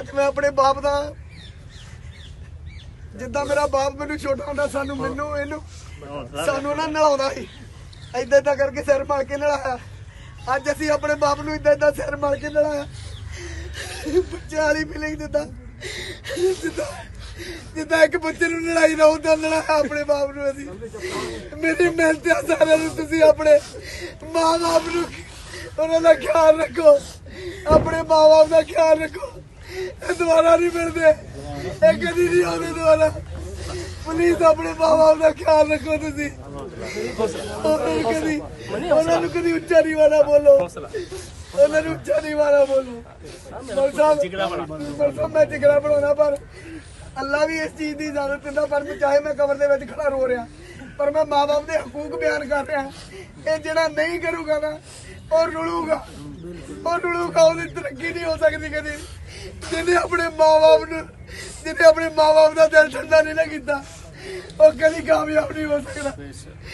ਅੱਜ ਮੈਂ ਆਪਣੇ ਬਾਪ ਦਾ ਜਿੱਦਾਂ ਮੇਰਾ ਬਾਪ ਮੈਨੂੰ ਛੋਟਾ ਹੁੰਦਾ, ਸਾਨੂੰ ਮੈਨੂੰ, ਇਹਨੂੰ, ਸਾਨੂੰ ਨਾ ਨਲਾਉਂਦਾ ਸੀ। ਏਦਾਂ ਏਦਾਂ ਕਰਕੇ ਸਿਰ ਮਲ ਕੇ ਨਲਾਇਆ ਅੱਜ ਅਸੀਂ ਆਪਣੇ ਬਾਪ ਨੂੰ ਏਦਾਂ ਏਦਾਂ ਸਿਰ ਮਲ ਕੇ ਨਲਾਇਆ ਬੱਚੇ ਵਾਲੀ ਫੀਲਿੰਗ ਜਿੱਦਾਂ ਜਿੱਦਾਂ ਜਿੱਦਾਂ ਇੱਕ ਬੱਚੇ ਨੂੰ ਲੜਾਈ ਦਾ ਹੁੰਦਾ ਲੜਾਇਆ ਆਪਣੇ ਬਾਪ ਨੂੰ ਅਸੀਂ। ਮੇਰੀ ਮਿਹਨਤ ਆ ਸਾਰਿਆਂ ਨੂੰ, ਤੁਸੀਂ ਆਪਣੇ ਮਾਂ ਬਾਪ ਨੂੰ ਉਹਨਾਂ ਦਾ ਖਿਆਲ ਰੱਖੋ। ਆਪਣੇ ਮਾਂ ਬਾਪ ਦਾ ਖਿਆਲ ਰੱਖੋ। ਇਹ ਦੁਬਾਰਾ ਨਹੀਂ ਮਿਲਦੇ। ਇਹ ਕਦੀ ਨਹੀਂ ਆਉਂਦੇ ਦੁਬਾਰਾ। ਪਲੀਜ਼ ਆਪਣੇ ਮਾਂ ਦਾ ਖਿਆਲ ਰੱਖੋ ਤੁਸੀਂ। ਉਹਨਾਂ ਨੂੰ ਕਦੀ ਉਹਨਾਂ ਨੂੰ ਕਦੀ ਉੱਚਾ ਨਹੀਂ ਵਾਲਾ ਬੋਲੋ। ਉਹਨਾਂ ਨੂੰ ਉੱਚਾ ਨਹੀਂ ਵਾਲਾ ਬੋਲੋ ਮਲ ਮੈਂ ਜਿਗਰਾ ਬਣਾਉਣਾ ਪਰ ਅੱਲਾ ਵੀ ਇਸ ਚੀਜ਼ ਦੀ ਇਜਾਜ਼ਤ ਦਿੰਦਾ ਪਰ ਚਾਹੇ ਮੈਂ ਕਬਰ ਦੇ ਵਿੱਚ ਖੜਾ ਰੋ ਰਿਹਾ। ਪਰ ਮੈਂ ਮਾਪੇ ਦੇ ਹਕੂਕ ਬਿਆਨ ਕਰ ਰਿਹਾ। ਇਹ ਜਿਹੜਾ ਨਹੀਂ ਕਰੂਗਾ ਨਾ, ਉਹ ਰੁਲੂਗਾ। ਉਹ ਰੁਲੂਗਾ, ਉਹਦੀ ਤਰੱਕੀ ਨਹੀਂ ਹੋ ਸਕਦੀ ਕਦੇ। ਜਿਹਨੇ ਆਪਣੇ ਮਾਪੇ ਨੂੰ ਜਿਹਨੇ ਆਪਣੇ ਮਾਪੇ ਦਾ ਦਿਲ ਠੰਡਾ ਨਹੀਂ ਨਾ ਕੀਤਾ, ਉਹ ਕਦੀ ਕਾਮਯਾਬ ਨਹੀਂ ਹੋ ਸਕਦਾ।